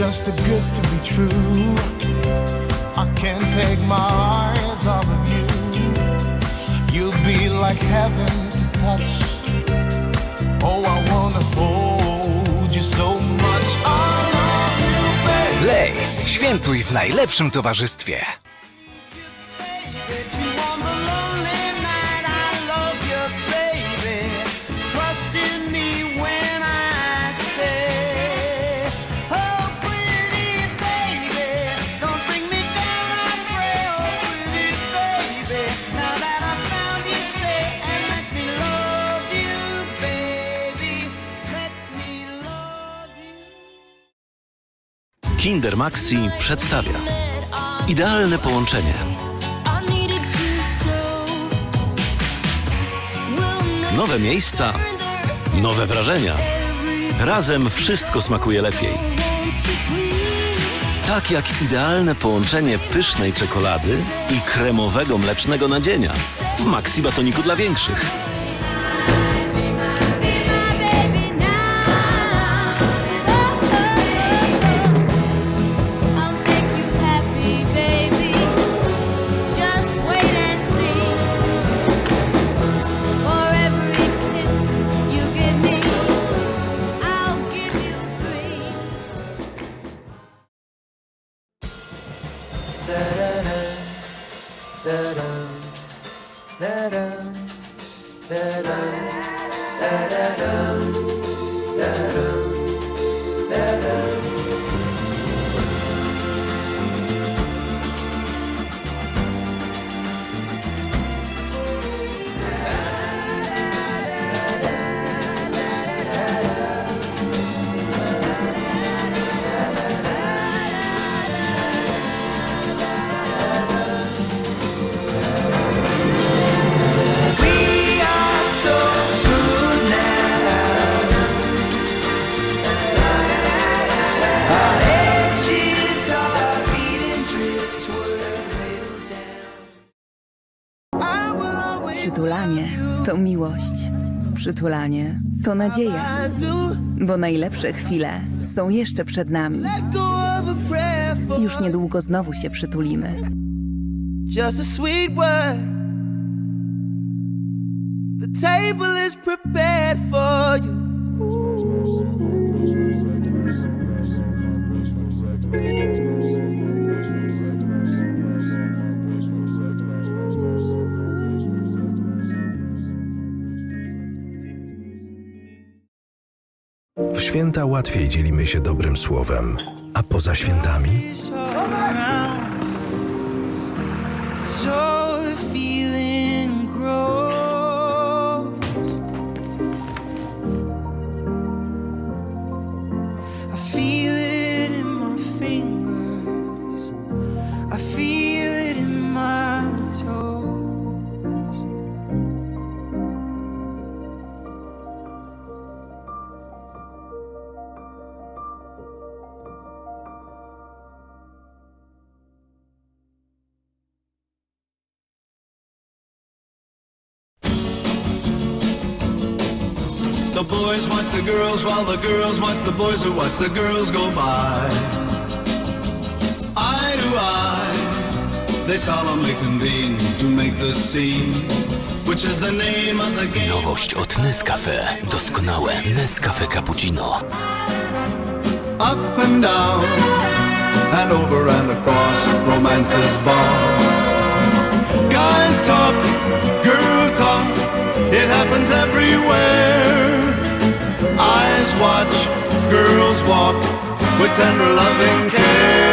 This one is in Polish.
just too good to be true. I can't take my eyes off of you. You'll be like heaven to touch. Oh, I wanna hold you so much. I love you, baby. Lace, świętuj w najlepszym towarzystwie. Kinder Maxi przedstawia idealne połączenie. Nowe miejsca, nowe wrażenia. Razem wszystko smakuje lepiej. Tak jak idealne połączenie pysznej czekolady i kremowego mlecznego nadzienia w Maxi Batoniku dla większych. da da da da da da Przytulanie to miłość. Przytulanie to nadzieja. Bo najlepsze chwile są jeszcze przed nami. Już niedługo znowu się przytulimy. just a sweet word. The table is prepared for you. Święta łatwiej dzielimy się dobrym słowem, a poza świętami. I feel The boys watch the girls while the girls watch the boys who watch the girls go by. Eye to eye, they solemnly convene to make the scene, which is the name of the game. Nowość od Nescafe. Doskonałe Nescafe Cappuccino. Up and down, and over and across, romance's boss. Guys talk, girl talk, it happens everywhere. Watch, girls walk with tender loving care.